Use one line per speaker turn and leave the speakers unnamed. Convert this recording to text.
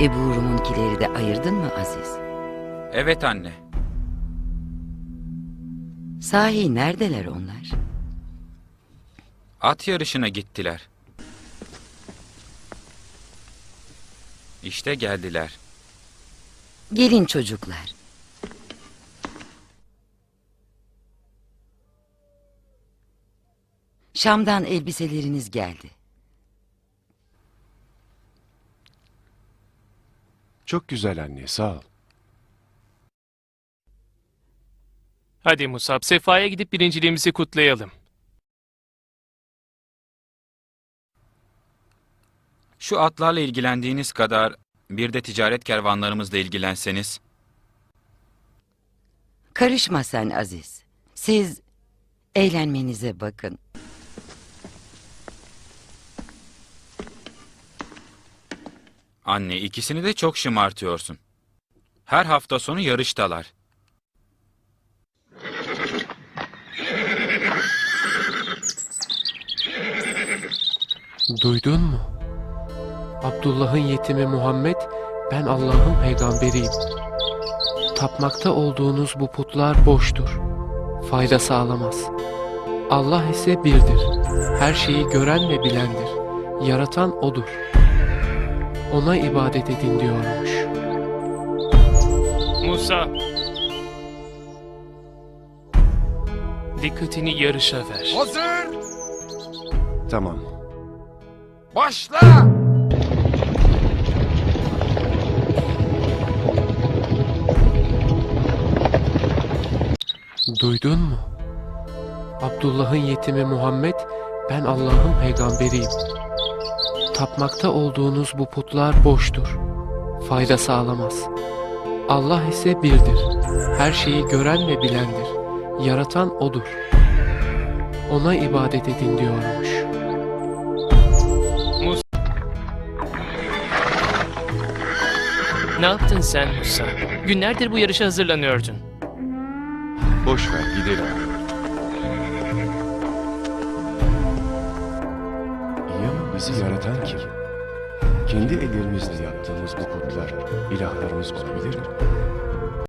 Ebu Rum'unkileri de ayırdın mı Aziz?
Evet anne.
Sahi neredeler onlar?
At yarışına gittiler. İşte geldiler.
Gelin çocuklar. Şam'dan elbiseleriniz geldi.
Çok güzel anne, sağ ol.
Hadi Musab, Sefa'ya gidip birinciliğimizi kutlayalım.
Şu atlarla ilgilendiğiniz kadar bir de ticaret kervanlarımızla ilgilenseniz.
Karışma sen Aziz. Siz eğlenmenize bakın.
Anne ikisini de çok şımartıyorsun. Her hafta sonu yarıştalar.
Duydun mu? Abdullah'ın yetimi Muhammed, ben Allah'ın peygamberiyim. Tapmakta olduğunuz bu putlar boştur. Fayda sağlamaz. Allah ise birdir. Her şeyi gören ve bilendir. Yaratan O'dur. Ona ibadet edin diyormuş.
Musa. Dikkatini yarışa ver.
Hazır!
Tamam.
Başla!
Duydun mu? Abdullah'ın yetimi Muhammed, ben Allah'ın peygamberiyim. Tapmakta olduğunuz bu putlar boştur. Fayda sağlamaz. Allah ise birdir. Her şeyi gören ve bilendir. Yaratan O'dur. Ona ibadet edin diyormuş.
Ne yaptın sen Musa? Günlerdir bu yarışa hazırlanıyordun.
Boş ver, gidelim. Bizi yaratan kim? Kendi ellerimizle yaptığımız bu putlar ilahlarımız olabilir mi?